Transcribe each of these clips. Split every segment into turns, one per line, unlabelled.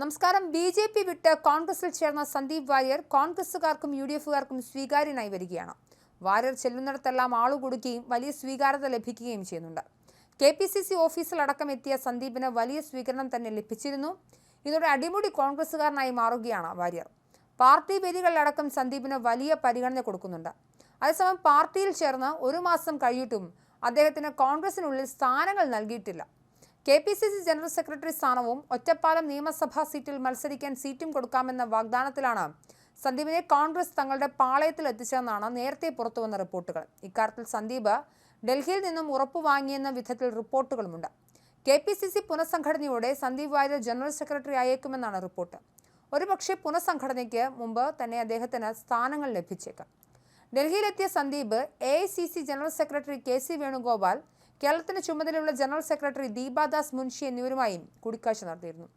നമസ്കാരം. B J P വിട്ട് കോൺഗ്രസിൽ ചേർന്ന സന്ദീപ് വാര്യർ കോൺഗ്രസുകാർക്കും യു ഡി എഫുകാർക്കും സ്വീകാര്യനായി വരികയാണ്. വാര്യർ ചെല്ലുന്നിടത്തെല്ലാം ആളുകൊടുക്കുകയും വലിയ സ്വീകാര്യത ലഭിക്കുകയും ചെയ്യുന്നുണ്ട്. കെ പി സി സി ഓഫീസിലടക്കം എത്തിയ സന്ദീപിന് വലിയ സ്വീകരണം തന്നെ ലഭിച്ചിരുന്നു. ഇതോടെ അടിമുടി കോൺഗ്രസുകാരനായി മാറുകയാണ് വാര്യർ. പാർട്ടി വേദികളിലടക്കം സന്ദീപിന് വലിയ പരിഗണന കൊടുക്കുന്നുണ്ട്. അതേസമയം പാർട്ടിയിൽ ചേർന്ന് ഒരു മാസം കഴിയിട്ടും അദ്ദേഹത്തിന് കോൺഗ്രസിനുള്ളിൽ സ്ഥാനങ്ങൾ നൽകിയിട്ടില്ല. K P C C general secretary സ്ഥാനവും ഒറ്റപ്പാലം നിയമസഭാ സീറ്റിൽ മത്സരിക്കാൻ സീറ്റും കൊടുക്കാമെന്ന വാഗ്ദാനത്തിലാണ് സന്ദീപിനെ കോൺഗ്രസ് തങ്ങളുടെ പാളയത്തിൽ എത്തിച്ചതെന്നാണ് നേരത്തെ പുറത്തുവന്ന റിപ്പോർട്ടുകൾ. ഇക്കാര്യത്തിൽ സന്ദീപ് ഡൽഹിയിൽ നിന്നും ഉറപ്പു വാങ്ങിയെന്ന വിധത്തിൽ റിപ്പോർട്ടുകളുമുണ്ട്. കെ പി സി സി പുനഃസംഘടനയോടെ സന്ദീപ് വാര്യർ ജനറൽ സെക്രട്ടറി ആയേക്കുമെന്നാണ് റിപ്പോർട്ട്. ഒരുപക്ഷെ പുനഃസംഘടനയ്ക്ക് മുമ്പ് തന്നെ അദ്ദേഹത്തിന് സ്ഥാനങ്ങൾ ലഭിച്ചേക്കാം. ഡൽഹിയിലെത്തിയ Sandeep A general secretary K C Venugopal കേരളത്തിന് ചുമതലയുള്ള ജനറൽ സെക്രട്ടറി ദീപാദാസ് മുൻഷി എന്നിവരുമായും കൂടിക്കാഴ്ച നടത്തിയിരുന്നു.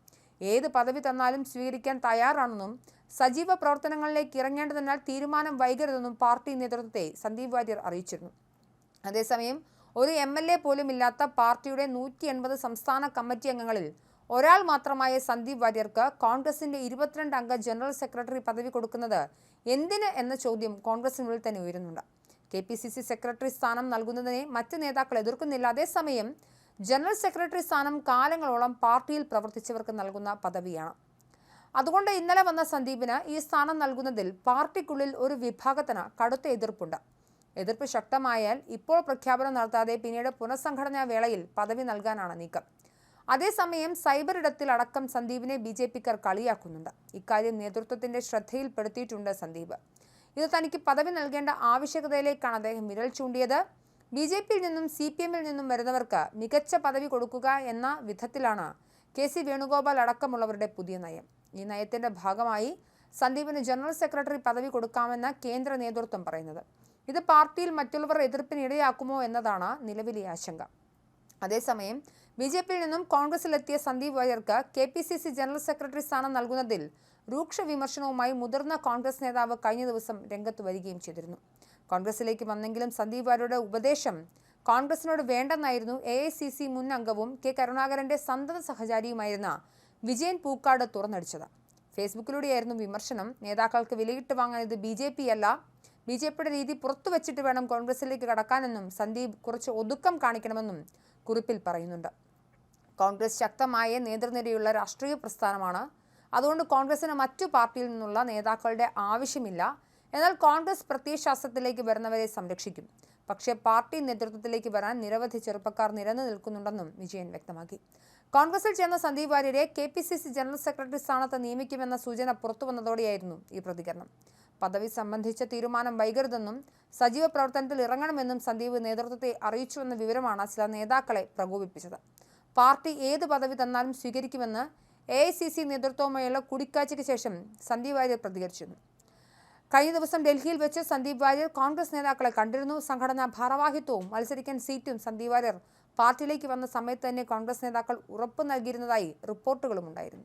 ഏത് പദവി തന്നാലും സ്വീകരിക്കാൻ തയ്യാറാണെന്നും സജീവ പ്രവർത്തനങ്ങളിലേക്ക് ഇറങ്ങേണ്ടതിനാൽ തീരുമാനം വൈകരുതെന്നും പാർട്ടി നേതൃത്വത്തെ സന്ദീപ് വാര്യർ അറിയിച്ചിരുന്നു. അതേസമയം ഒരു എം എൽ എ പോലും ഇല്ലാത്ത പാർട്ടിയുടെ നൂറ്റി എൺപത് സംസ്ഥാന കമ്മിറ്റി അംഗങ്ങളിൽ ഒരാൾ മാത്രമായ സന്ദീപ് വാര്യർക്ക് കോൺഗ്രസിന്റെ ഇരുപത്തിരണ്ട് അംഗ ജനറൽ സെക്രട്ടറി പദവി കൊടുക്കുന്നത് എന്തിന് എന്ന ചോദ്യം കോൺഗ്രസിനുള്ളിൽ തന്നെ ഉയരുന്നുണ്ട്. K P C C secretary സ്ഥാനം നൽകുന്നതിനെ മറ്റ് നേതാക്കൾ എതിർക്കുന്നില്ല അതേസമയം ജനറൽ സെക്രട്ടറി സ്ഥാനം കാലങ്ങളോളം പാർട്ടിയിൽ പ്രവർത്തിച്ചവർക്ക് നൽകുന്ന പദവിയാണ്. അതുകൊണ്ട് ഇന്നലെ വന്ന സന്ദീപിന് ഈ സ്ഥാനം നൽകുന്നതിൽ പാർട്ടിക്കുള്ളിൽ ഒരു വിഭാഗത്തിന് കടുത്ത എതിർപ്പുണ്ട്. എതിർപ്പ് ശക്തമായാൽ ഇപ്പോൾ പ്രഖ്യാപനം നടത്താതെ പിന്നീട് പുനഃസംഘടനാ വേളയിൽ പദവി നൽകാനാണ് നീക്കം. അതേസമയം സൈബർ ഇടത്തിൽ അടക്കം സന്ദീപിനെ ബി ജെ പിക്കാർ കളിയാക്കുന്നുണ്ട്. ഇക്കാര്യം നേതൃത്വത്തിന്റെ ശ്രദ്ധയിൽപ്പെടുത്തിയിട്ടുണ്ട് സന്ദീപ്. ഇത് തനിക്ക് പദവി നൽകേണ്ട ആവശ്യകതയിലേക്കാണ് അദ്ദേഹം വിരൽ ചൂണ്ടിയത്. ബി ജെ പിയിൽ നിന്നും സി പി എമ്മിൽ നിന്നും വരുന്നവർക്ക് മികച്ച പദവി കൊടുക്കുക എന്ന വിധത്തിലാണ് കെ സി വേണുഗോപാൽ അടക്കമുള്ളവരുടെ പുതിയ നയം. ഈ നയത്തിന്റെ ഭാഗമായി സന്ദീപിന് ജനറൽ സെക്രട്ടറി പദവി കൊടുക്കാമെന്ന കേന്ദ്ര നേതൃത്വം പറയുന്നത്. ഇത് പാർട്ടിയിൽ മറ്റുള്ളവർ എതിർപ്പിന് ഇടയാക്കുമോ എന്നതാണ് നിലവിലെ ആശങ്ക. അതേസമയം ബി ജെ പിയിൽ നിന്നും കോൺഗ്രസിലെത്തിയ Sandeep വാര്യർക്ക് K P C C general secretary സ്ഥാനം നൽകുന്നതിൽ രൂക്ഷ വിമർശനവുമായി മുതിർന്ന കോൺഗ്രസ് നേതാവ് കഴിഞ്ഞ ദിവസം രംഗത്ത് വരികയും ചെയ്തിരുന്നു. കോൺഗ്രസിലേക്ക് വന്നെങ്കിലും സന്ദീപ് വാര്യയുടെ ഉപദേശം കോൺഗ്രസിനോട് വേണ്ടെന്നായിരുന്നു എ ഐ സി സി മുൻ അംഗവും കെ കരുണാകരന്റെ സന്തത സഹചാരിയുമായിരുന്ന വിജയൻ പൂക്കാട് തുറന്നടിച്ചത്. ഫേസ്ബുക്കിലൂടെയായിരുന്നു വിമർശനം. നേതാക്കൾക്ക് വിലയിട്ട് വാങ്ങാൻ ഇത് ബി ജെ പി അല്ല. ബി ജെ പിയുടെ രീതി പുറത്തു വെച്ചിട്ട് വേണം കോൺഗ്രസിലേക്ക് കടക്കാനെന്നും സന്ദീപ് കുറച്ച് ഒതുക്കം കാണിക്കണമെന്നും കുറിപ്പിൽ പറയുന്നുണ്ട്. കോൺഗ്രസ് ശക്തമായ നേതൃനിരയുള്ള രാഷ്ട്രീയ പ്രസ്ഥാനമാണ് അതുകൊണ്ട് കോൺഗ്രസിന് മറ്റു പാർട്ടിയിൽ നിന്നുള്ള നേതാക്കളുടെ ആവശ്യമില്ല. എന്നാൽ കോൺഗ്രസ് പ്രത്യയശാസ്ത്രത്തിലേക്ക് വരുന്നവരെ സംരക്ഷിക്കും. പക്ഷേ പാർട്ടി നേതൃത്വത്തിലേക്ക് വരാൻ നിരവധി ചെറുപ്പക്കാർ നിരന്നു നിൽക്കുന്നുണ്ടെന്നും വിജയൻ വ്യക്തമാക്കി. കോൺഗ്രസിൽ ചേർന്ന Sandeep വാര്യരെ K P C C general secretary സ്ഥാനത്ത് നിയമിക്കുമെന്ന സൂചന പുറത്തു വന്നതോടെയായിരുന്നു ഈ പ്രതികരണം. പദവി സംബന്ധിച്ച തീരുമാനം വൈകരുതെന്നും സജീവ പ്രവർത്തനത്തിൽ ഇറങ്ങണമെന്നും സന്ദീപ് നേതൃത്വത്തെ അറിയിച്ചുവെന്ന വിവരമാണ് ചില നേതാക്കളെ പ്രകോപിപ്പിച്ചത്. പാർട്ടി ഏത് പദവി തന്നാലും സ്വീകരിക്കുമെന്ന് എ ഐ സി സി നേതൃത്വവുമായുള്ള കൂടിക്കാഴ്ചയ്ക്ക് ശേഷം സന്ദീപ് വാര്യർ പ്രതികരിച്ചിരുന്നു. കഴിഞ്ഞ ദിവസം ഡൽഹിയിൽ വെച്ച് സന്ദീപ് വാര്യർ കോൺഗ്രസ് നേതാക്കളെ കണ്ടിരുന്നു. സംഘടനാ ഭാരവാഹിത്വവും മത്സരിക്കാൻ സീറ്റും സന്ദീപ് വാര്യർ പാർട്ടിയിലേക്ക് വന്ന സമയത്ത് തന്നെ കോൺഗ്രസ് നേതാക്കൾ ഉറപ്പ് നൽകിയിരുന്നതായി റിപ്പോർട്ടുകളുമുണ്ടായിരുന്നു.